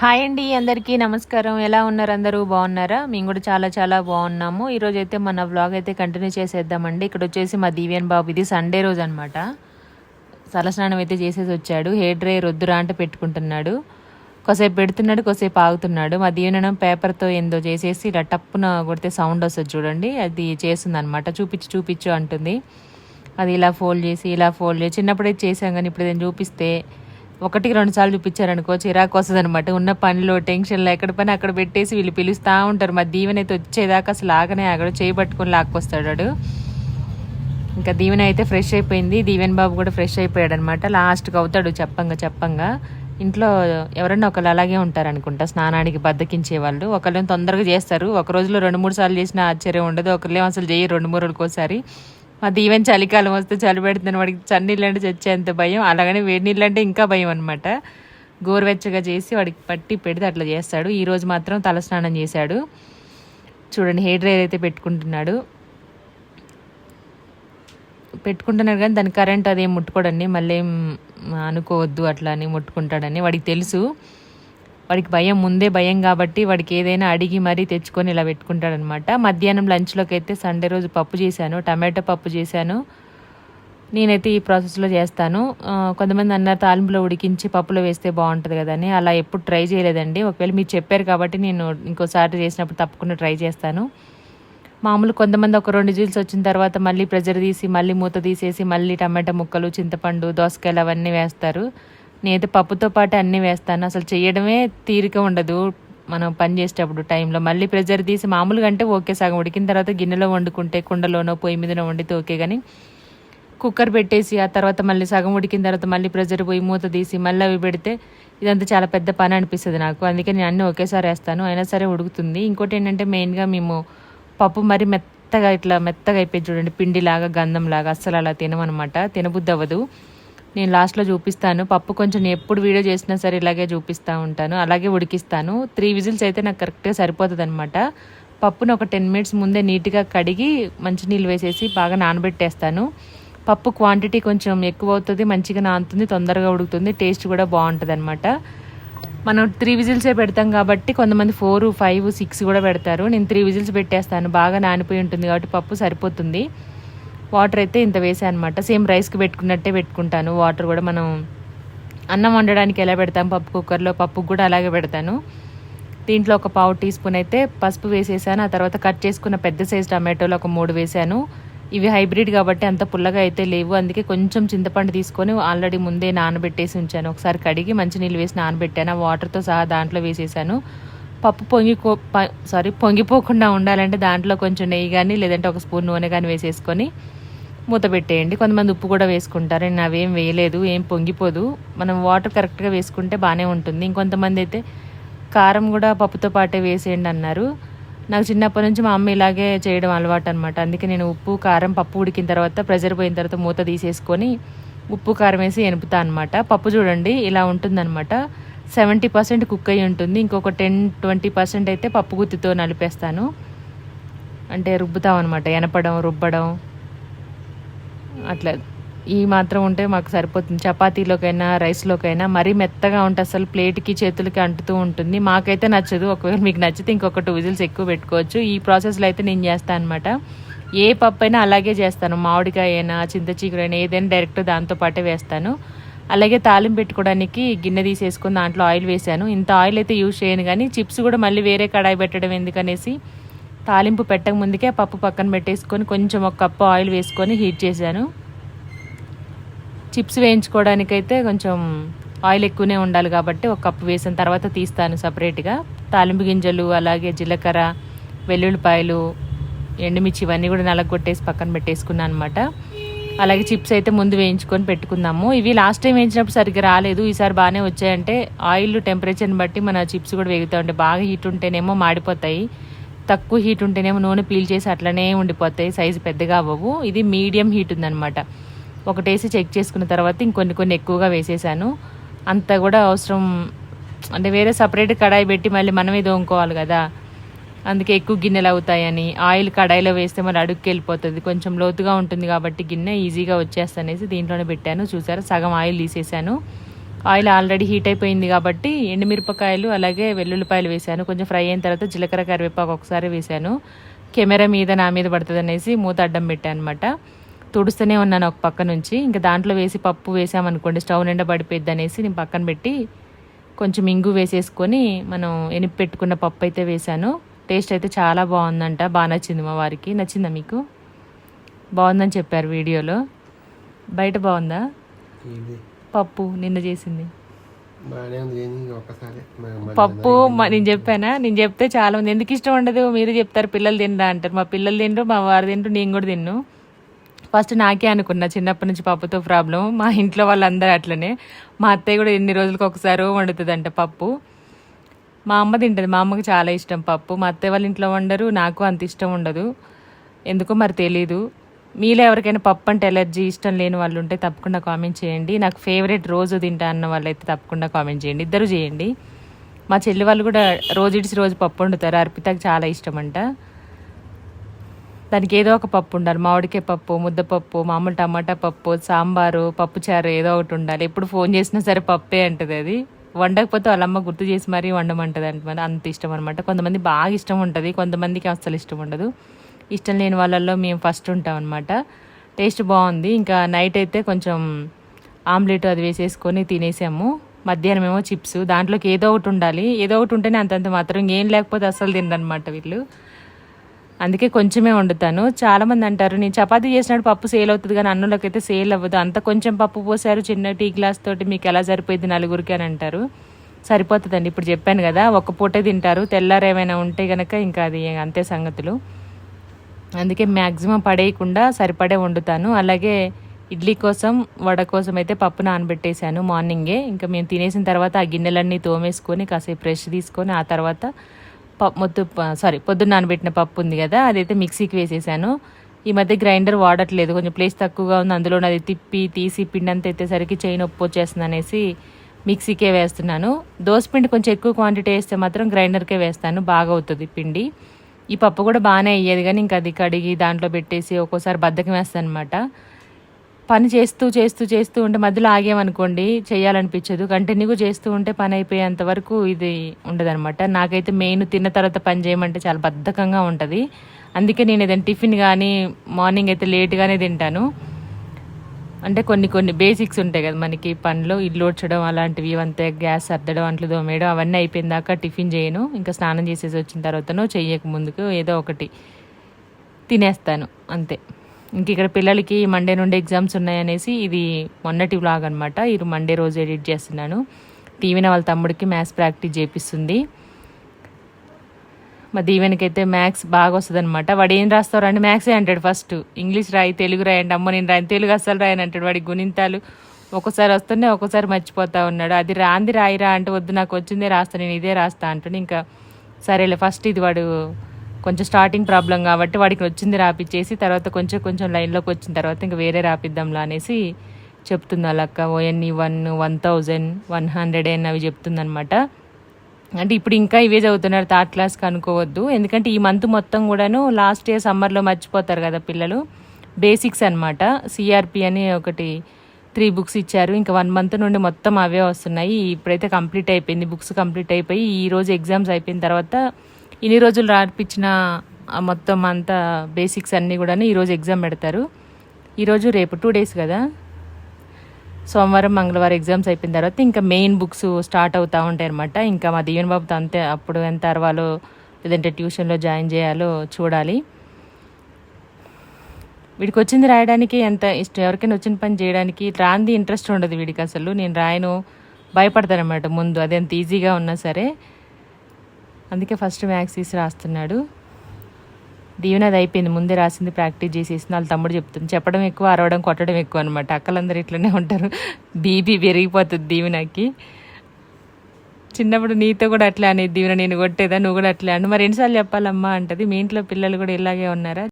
Hi అండి అందరికీ నమస్కారం. ఎలా ఉన్నారు అందరూ? బాగున్నారా? మేము కూడా చాలా చాలా బాగున్నాము. ఈరోజు అయితే మన వ్లాగ్ అయితే కంటిన్యూ చేసేద్దామండి. ఇక్కడ వచ్చేసి మా దీవెన్ బాబు. ఇది సండే రోజు అనమాట తలస్నానం అయితే చేసేసి వచ్చాడు. హెయిర్ డ్రైయర్ వద్దురా అంటే పెట్టుకుంటున్నాడు. కొసేపు పెడుతున్నాడు కొసేపు ఆగుతున్నాడు. మా దీవెనం పేపర్తో ఏందో చేసేసి ఇలా టప్పున కొడితే సౌండ్ వస్తుంది చూడండి. అది చేస్తుంది అనమాట చూపించు చూపించు అంటుంది. అది ఇలా ఫోల్డ్ చేసి ఇలా ఫోల్డ్ చేసి చిన్నప్పుడైతే చేసాం కానీ ఇప్పుడు నేను చూపిస్తే ఒకటి రెండు సార్లు చూపించారనుకో చిరాకు వస్తుంది అనమాట ఉన్న పనిలో టెన్షన్లో ఎక్కడ పని అక్కడ పెట్టేసి వీళ్ళు పిలుస్తూ ఉంటారు. మా దీవెన అయితే వచ్చేదాకా అసలు ఆగనే ఆగడు చేయబట్టుకొని లాక్కొస్తాడు ఇంకా దీవెన అయితే ఫ్రెష్ అయిపోయింది. దీవెన్ బాబు కూడా ఫ్రెష్ అయిపోయాడు అనమాట లాస్ట్కి అవుతాడు చెప్పంగా చెప్పంగా. ఇంట్లో ఎవరన్నా ఒకళ్ళు అలాగే ఉంటారు అనుకుంటా స్నానానికి బద్దకించే వాళ్ళు ఒకళ్ళని తొందరగా చేస్తారు. ఒక రోజులో రెండు మూడు సార్లు చేసిన ఆశ్చర్యం ఉండదు. ఒకళ్ళేమో అసలు చేయరు రెండు మూడు రోజులకోసారి. మాది ఈవెన్ చలికాలం వస్తే చలి పెడుతుంది వాడికి చన్నీళ్ళు అంటే చచ్చేంత భయం. అలాగనే వేడి నీళ్ళు అంటే ఇంకా భయం అనమాట గోరువెచ్చగా చేసి వాడికి పట్టి పెడితే అట్లా చేస్తాడు. ఈరోజు మాత్రం తలస్నానం చేశాడు. చూడండి హెయిర్ డ్రైర్ అయితే పెట్టుకుంటున్నాడు. పెట్టుకుంటున్నాడు కానీ దాని కరెంట్ అదేం ముట్టుకోడండి. మళ్ళీ ఏం అనుకోవద్దు అట్లా అని ముట్టుకుంటాడని వాడికి తెలుసు. వాడికి భయం ముందే భయం కాబట్టి వాడికి ఏదైనా అడిగి మరీ తెచ్చుకొని ఇలా పెట్టుకుంటాడనమాట. మధ్యాహ్నం లంచ్లోకి అయితే సండే రోజు పప్పు చేశాను టమాటో పప్పు చేశాను. నేనైతే ఈ ప్రాసెస్లో చేస్తాను. కొంతమంది అన్నారు తాలింపులో ఉడికించి పప్పులో వేస్తే బాగుంటుంది కదా అని. అలా ఎప్పుడు ట్రై చేయలేదండి. ఒకవేళ మీరు చెప్పారు కాబట్టి నేను ఇంకోసారి చేసినప్పుడు తప్పకుండా ట్రై చేస్తాను. మామూలు కొంతమంది ఒక రెండు జీల్స్ వచ్చిన తర్వాత మళ్ళీ ప్రెజర్ తీసి మళ్ళీ మూత తీసేసి మళ్ళీ టమాటా ముక్కలు చింతపండు దోసకాయలు అవన్నీ వేస్తారు. నేనైతే పప్పుతో పాటు అన్నీ వేస్తాను. అసలు చేయడమే తీరిక ఉండదు మనం పని చేసేటప్పుడు టైంలో. మళ్ళీ ప్రెజర్ తీసి మామూలుగా అంటే ఓకే సగం ఉడికిన తర్వాత గిన్నెలో వండుకుంటే కుండలోనో పొయ్యి మీదనో వండితే ఓకే కానీ కుక్కర్ పెట్టేసి ఆ తర్వాత మళ్ళీ సగం ఉడికిన తర్వాత మళ్ళీ ప్రెజర్ పోయి మూత తీసి మళ్ళీ అవి పెడితే ఇదంతా చాలా పెద్ద పని అనిపిస్తుంది నాకు. అందుకే నేను అన్నీ ఒకేసారి వేస్తాను. అయినా సరే ఉడుకుతుంది. ఇంకోటి ఏంటంటే మెయిన్గా మేము పప్పు మరి మెత్తగా ఇట్లా మెత్తగా అయిపోయి చూడండి పిండిలాగా గంధంలాగా అస్సలు అలా తినమనమాట. తినబుద్ధి అవ్వదు నేను లాస్ట్లో చూపిస్తాను. పప్పు కొంచెం ఎప్పుడు వీడియో చేసినా సరే ఇలాగే చూపిస్తూ ఉంటాను. అలాగే ఉడికిస్తాను. త్రీ విజిల్స్ అయితే నాకు కరెక్ట్గా సరిపోతుంది అనమాట పప్పును ఒక టెన్ మినిట్స్ ముందే నీట్గా కడిగి మంచినీళ్ళు వేసేసి బాగా నానబెట్టేస్తాను. పప్పు క్వాంటిటీ కొంచెం ఎక్కువ అవుతుంది మంచిగా నానుతుంది తొందరగా ఉడుకుతుంది టేస్ట్ కూడా బాగుంటుంది అనమాట మనం త్రీ విజిల్సే పెడతాం కాబట్టి కొంతమంది ఫోర్ ఫైవ్ సిక్స్ కూడా పెడతారు. నేను త్రీ విజిల్స్ పెట్టేస్తాను. బాగా నానిపోయి ఉంటుంది కాబట్టి పప్పు సరిపోతుంది. వాటర్ అయితే ఇంత వేసాను అనమాట సేమ్ రైస్కి పెట్టుకున్నట్టే పెట్టుకుంటాను. వాటర్ కూడా మనం అన్నం వండడానికి ఎలా పెడతాం? పప్పు కుక్కర్లో పప్పు కూడా అలాగే పెడతాను. దీంట్లో ఒక పావు టీ స్పూన్ అయితే పసుపు వేసేసాను. ఆ తర్వాత కట్ చేసుకున్న పెద్ద సైజ్ టమాటోలు ఒక మూడు వేసాను. ఇవి హైబ్రిడ్ కాబట్టి అంత పుల్లగా అయితే లేవు. అందుకే కొంచెం చింతపండు తీసుకొని ఆల్రెడీ ముందే నానబెట్టేసి ఉంచాను. ఒకసారి కడిగి మంచినీళ్ళు వేసి నానబెట్టాను. ఆ వాటర్తో సహా దాంట్లో వేసేసాను. పప్పు పొంగిపో సారీ పొంగిపోకుండా ఉండాలంటే దాంట్లో కొంచెం నెయ్యి కానీ లేదంటే ఒక స్పూన్ నూనె కానీ వేసేసుకొని మూత పెట్టేయండి. కొంతమంది ఉప్పు కూడా వేసుకుంటారు. నేను అవేం వేయలేదు ఏం పొంగిపోదు. మనం వాటర్ కరెక్ట్గా వేసుకుంటే బాగానే ఉంటుంది. ఇంకొంతమంది అయితే కారం కూడా పప్పుతో పాటే వేసేయండి అన్నారు. నాకు చిన్నప్పటి నుంచి మా అమ్మ ఇలాగే చేయడం అలవాటు అనమాట అందుకే నేను ఉప్పు కారం పప్పు ఉడికిన తర్వాత ప్రెజర్ పోయిన తర్వాత మూత తీసేసుకొని ఉప్పు కారం వేసి ఎనుపుతా అనమాట పప్పు చూడండి ఇలా ఉంటుందన్నమాట. సెవెంటీ పర్సెంట్ కుక్ అయి ఉంటుంది. ఇంకొక టెన్ ట్వంటీ పర్సెంట్ అయితే పప్పు గుత్తితో నలిపేస్తాను. అంటే రుబ్బుతాం అనమాట ఎనపడం రుబ్బడం. అట్లా ఈ మాత్రం ఉంటే మాకు సరిపోతుంది. చపాతీలోకైనా రైస్లోకైనా మరీ మెత్తగా ఉంటే అసలు ప్లేట్కి చేతులకి అంటుతూ ఉంటుంది. మాకైతే నచ్చదు. ఒకవేళ మీకు నచ్చితే ఇంకొక టూ విజిల్స్ ఎక్కువ పెట్టుకోవచ్చు. ఈ ప్రాసెస్లో అయితే నేను చేస్తాను అనమాట ఏ పప్పు అయినా అలాగే చేస్తాను. మామిడికాయ అయినా చింత అయినా ఏదైనా డైరెక్ట్ దాంతో పాటే వేస్తాను. అలాగే తాలింపు పెట్టుకోవడానికి గిన్నె తీసేసుకుని దాంట్లో ఆయిల్ వేసాను ఇంత ఆయిల్ అయితే యూజ్ చేయను కానీ చిప్స్ కూడా మళ్ళీ వేరే కడాయి పెట్టడం ఎందుకనేసి తాలింపు పెట్టక ముందుకే పప్పు పక్కన పెట్టేసుకొని కొంచెం ఒక కప్పు ఆయిల్ వేసుకొని హీట్ చేశాను. చిప్స్ వేయించుకోవడానికైతే కొంచెం ఆయిల్ ఎక్కువనే ఉండాలి కాబట్టి ఒక కప్పు వేసిన తర్వాత తీస్తాను సపరేట్గా. తాలింపు గింజలు అలాగే జీలకర్ర వెల్లుల్లిపాయలు ఎండుమిర్చి ఇవన్నీ కూడా నలగొట్టేసి పక్కన పెట్టేసుకున్నాను అనమాట అలాగే చిప్స్ అయితే ముందు వేయించుకొని పెట్టుకుందాము. ఇవి లాస్ట్ టైం వేయించినప్పుడు సరిగ్గా రాలేదు. ఈసారి బాగానే వచ్చాయంటే ఆయిల్ టెంపరేచర్ని బట్టి మన చిప్స్ కూడా వేగుతూ ఉంటాయి. బాగా హీట్ ఉంటేనేమో మాడిపోతాయి. తక్కువ హీట్ ఉంటేనేమో నూనె పీల్ చేసి అట్లనే ఉండిపోతాయి. సైజు పెద్దగా అవ్వవు. ఇది మీడియం హీట్ ఉందనమాట ఒకటేసి చెక్ చేసుకున్న తర్వాత ఇంకొన్ని కొన్ని ఎక్కువగా వేసేసాను. అంత కూడా అవసరం అంటే వేరే సపరేట్ కడాయి పెట్టి మళ్ళీ మనమే దోముకోవాలి కదా. అందుకే ఎక్కువ గిన్నెలు అవుతాయని ఆయిల్ కడాయిలో వేస్తే మరి అడుగుకి వెళ్ళిపోతుంది. కొంచెం లోతుగా ఉంటుంది కాబట్టి గిన్నె ఈజీగా వచ్చేస్తనేసి దీంట్లోనే పెట్టాను. చూసారా? సగం ఆయిల్ తీసేసాను. ఆయిల్ ఆల్రెడీ హీట్ అయిపోయింది కాబట్టి ఎండుమిరపకాయలు అలాగే వెల్లుల్లిపాయలు వేశాను. కొంచెం ఫ్రై అయిన తర్వాత జీలకర్ర కరివేపాకు ఒకసారి వేశాను. కెమెరా మీద నా మీద పడుతుంది అనేసి మూత అడ్డం పెట్టాను అనమాట తుడుస్తూనే ఉన్నాను ఒక పక్క నుంచి. ఇంకా దాంట్లో వేసి పప్పు వేసామనుకోండి స్టవ్ నిండా పడిపోద్ది అనేసి నేను పక్కన పెట్టి కొంచెం ఇంగు వేసేసుకొని మనం ఎనిపి పెట్టుకున్న పప్పు అయితే వేశాను. టేస్ట్ అయితే చాలా బాగుందంట. బాగా నచ్చింది మా వారికి. నచ్చిందా మీకు? బాగుందని చెప్పారు వీడియోలో. బయట బాగుందా? పప్పు నిన్న చేసింది. పప్పు మ- నేను చెప్పానా? నేను చెప్తే చాలా మంది ఎందుకు ఇష్టం ఉండదు? మీరు చెప్తారు పిల్లలు తినరా? అంటారు. మా పిల్లలు తినరు మా వారు తినరు నేను కూడా తిన్ను. ఫస్ట్ నాకే అనుకున్నా చిన్నప్పటి నుంచి పప్పుతో ప్రాబ్లం. మా ఇంట్లో వాళ్ళందరూ అట్లనే. మా అత్తయ్య కూడా ఎన్ని రోజులకు ఒకసారి వండుతుందంట పప్పు. మా అమ్మ తింటుంది మా అమ్మకి చాలా ఇష్టం పప్పు. మా అత్తయ్య వాళ్ళ ఇంట్లో వండరు నాకు అంత ఇష్టం ఉండదు. ఎందుకో మరి తెలీదు. మీలో ఎవరికైనా పప్పు అంటే ఎలర్జీ ఇష్టం లేని వాళ్ళు ఉంటే తప్పకుండా కామెంట్ చేయండి. నాకు ఫేవరెట్ రోజు తింటా అన్న వాళ్ళు అయితే తప్పకుండా కామెంట్ చేయండి. ఇద్దరు చేయండి. మా చెల్లి వాళ్ళు కూడా రోజు ఇడిసి రోజు పప్పు వండుతారు. అర్పితకు చాలా ఇష్టం అంట దానికి ఏదో ఒక పప్పు ఉండాలి. మామిడికాయ పప్పు ముద్దపప్పు మామూలు టమాటా పప్పు సాంబారు పప్పుచారు ఏదో ఒకటి ఉండాలి. ఎప్పుడు ఫోన్ చేసినా సరే పప్పే అంటది అది. వండకపోతే వాళ్ళ అమ్మ గుర్తు చేసి మరీ వండమంటది అంటే అంత ఇష్టం అనమాట కొంతమంది బాగా ఇష్టం ఉంటుంది. కొంతమందికి అస్సలు ఇష్టం ఉండదు. ఇష్టం లేని వాళ్ళల్లో మేము ఫస్ట్ ఉంటాం అనమాట టేస్ట్ బాగుంది. ఇంకా నైట్ అయితే కొంచెం ఆమ్లెట్ అది వేసేసుకొని తినేసాము. మధ్యాహ్నం ఏమో చిప్స్ దాంట్లోకి ఏదో ఒకటి ఉండాలి. ఏదో ఒకటి ఉంటేనే అంతంత మాత్రం ఏం లేకపోతే అస్సలు తినరనమాట వీళ్ళు. అందుకే కొంచెమే వండుతాను. చాలామంది అంటారు నేను చపాతీ చేసినప్పుడు పప్పు సేల్ అవుతుంది కానీ అన్నంలోకి అయితే సేల్ అవ్వదు. అంత కొంచెం పప్పు పోసారు చిన్న టీ గ్లాస్ తోటి మీకు ఎలా సరిపోయింది నలుగురికి అని అంటారు. సరిపోతుందండి. ఇప్పుడు చెప్పాను కదా ఒక్క పూటే తింటారు. తెల్లారేమైనా ఉంటే కనుక ఇంకా అది అంతే సంగతులు. అందుకే మ్యాక్సిమం పడేయకుండా సరిపడే వండుతాను. అలాగే ఇడ్లీ కోసం వడ కోసం అయితే పప్పు నానబెట్టేశాను మార్నింగే. ఇంకా మేము తినేసిన తర్వాత ఆ గిన్నెలన్నీ తోమేసుకొని కాసేపు ఫ్రెష్ తీసుకొని ఆ తర్వాత పప్పు మొత్తం సారీ పొద్దున్న నానబెట్టిన పప్పు ఉంది కదా అదైతే మిక్సీకి వేసేసాను. ఈ మధ్య గ్రైండర్ వాడట్లేదు కొంచెం ప్లేస్ తక్కువగా ఉంది. అందులో అది తిప్పి తీసి పిండి అంతా ఎత్తేసరికి చేయి నొప్పి వచ్చేస్తుంది అనేసి మిక్సీకే వేస్తున్నాను. దోశ పిండి కొంచెం ఎక్కువ క్వాంటిటీ వేస్తే మాత్రం గ్రైండర్కే వేస్తాను బాగా అవుతుంది పిండి. ఈ పప్పు కూడా బాగానే అయ్యేది కానీ ఇంకా అది కడిగి దాంట్లో పెట్టేసి ఒక్కోసారి బద్దకం వేస్తాను అనమాట పని చేస్తూ చేస్తూ చేస్తూ ఉంటే మధ్యలో ఆగేమనుకోండి చేయాలనిపించదు కంటిన్యూగా చేస్తూ ఉంటే పని అయిపోయేంత వరకు ఇది ఉండదన్నమాట. నాకైతే మెయిన్ తిన్న తర్వాత పని చేయమంటే చాలా బద్ధకంగా ఉంటుంది. అందుకే నేను ఏదైనా టిఫిన్ కానీ మార్నింగ్ అయితే లేట్గానే తింటాను. అంటే కొన్ని కొన్ని బేసిక్స్ ఉంటాయి కదా మనకి పనిలో ఇల్లు వచ్చడం అలాంటివి అంతే గ్యాస్ సర్దడం అంట్లు తోమేయడం అవన్నీ అయిపోయిన దాకా టిఫిన్ చేయను. ఇంకా స్నానం చేసేసి వచ్చిన తర్వాతనో చెయ్యక ముందుకు ఏదో ఒకటి తినేస్తాను అంతే. ఇంక ఇక్కడ పిల్లలకి మండే నుండి ఎగ్జామ్స్ ఉన్నాయనేసి ఇది మొన్నటి వ్లాగ్ అనమాట ఇది మండే రోజు ఎడిట్ చేస్తున్నాను. తీవిన వాళ్ళ తమ్ముడికి మ్యాథ్స్ ప్రాక్టీస్ చేపిస్తుంది. మా దీవెనకైతే మ్యాథ్స్ బాగా వస్తుంది అనమాట వాడు ఏం రాస్తారు అంటే మ్యాథ్సే అంటాడు ఫస్ట్. ఇంగ్లీష్ రాయి తెలుగు రాయండి అమ్మ నేను రాయను తెలుగు అస్సలు రాయను అంటాడు. వాడి గుణింతాలు ఒక్కోసారి వస్తున్నాయి ఒక్కోసారి మర్చిపోతా ఉన్నాడు. అది రాంది రాయిరా అంటే వద్దు నాకు వచ్చిందే రాస్తా నేను ఇదే రాస్తా అంటాడు. ఇంకా సరేలే ఫస్ట్ ఇది వాడు కొంచెం స్టార్టింగ్ ప్రాబ్లం కాబట్టి వాడికి వచ్చింది రాపిచ్చేసి తర్వాత కొంచెం కొంచెం లైన్లోకి వచ్చిన తర్వాత ఇంకా వేరే రాపిద్దాంలా అనేసి చెప్తుంది వాళ్ళక్క O N E one one thousand one hundred అని అవి చెప్తుందనమాట అంటే ఇప్పుడు ఇంకా ఇవే చదువుతున్నారు థర్డ్ క్లాస్కి అనుకోవద్దు. ఎందుకంటే ఈ మంత్ మొత్తం కూడాను లాస్ట్ ఇయర్ సమ్మర్లో మర్చిపోతారు కదా పిల్లలు. బేసిక్స్ అనమాట సిఆర్పి అని ఒకటి త్రీ బుక్స్ ఇచ్చారు. ఇంకా వన్ మంత్ నుండి మొత్తం అవే వస్తున్నాయి. ఇప్పుడైతే కంప్లీట్ అయిపోయింది. బుక్స్ కంప్లీట్ అయిపోయి ఈ రోజు ఎగ్జామ్స్ అయిపోయిన తర్వాత ఇన్ని రోజులు రాపించిన మొత్తం అంతా బేసిక్స్ అన్నీ కూడా ఈరోజు ఎగ్జామ్ పెడతారు. ఈరోజు రేపు టూ డేస్ కదా? సోమవారం మంగళవారం ఎగ్జామ్స్ అయిపోయిన తర్వాత ఇంకా మెయిన్ బుక్స్ స్టార్ట్ అవుతూ ఉంటాయి అనమాట ఇంకా మా దీవెన్ బాబుతో అంతే అప్పుడు ఎంత అరవాలో లేదంటే ట్యూషన్లో జాయిన్ చేయాలో చూడాలి. వీడికి వచ్చింది రాయడానికి ఎంత ఇష్టం ఎవరికైనా వచ్చిన పని చేయడానికి రాంది ఇంట్రెస్ట్ ఉండదు వీడికి అసలు. నేను రాయను భయపడతానమాట ముందు అది ఎంత ఈజీగా ఉన్నా సరే. అందుకే ఫస్ట్ మ్యాథ్స్ తీసి రాస్తున్నాడు. దీవెన అది అయిపోయింది. ముందే రాసింది ప్రాక్టీస్ చేసేసింది వాళ్ళ తమ్ముడు చెప్తుంది. చెప్పడం ఎక్కువ అరవడం కొట్టడం ఎక్కువ అనమాట అక్కలందరూ ఇట్లనే ఉంటారు. బీపీ పెరిగిపోతుంది దీవెనకి. చిన్నప్పుడు నీతో కూడా అట్లా అనేది దీవెన నేను కొట్టేదా నువ్వు కూడా అట్లా అని. మరి ఎన్నిసార్లు చెప్పాలమ్మా అంటది. మీ ఇంట్లో పిల్లలు కూడా ఇలాగే ఉన్నారా?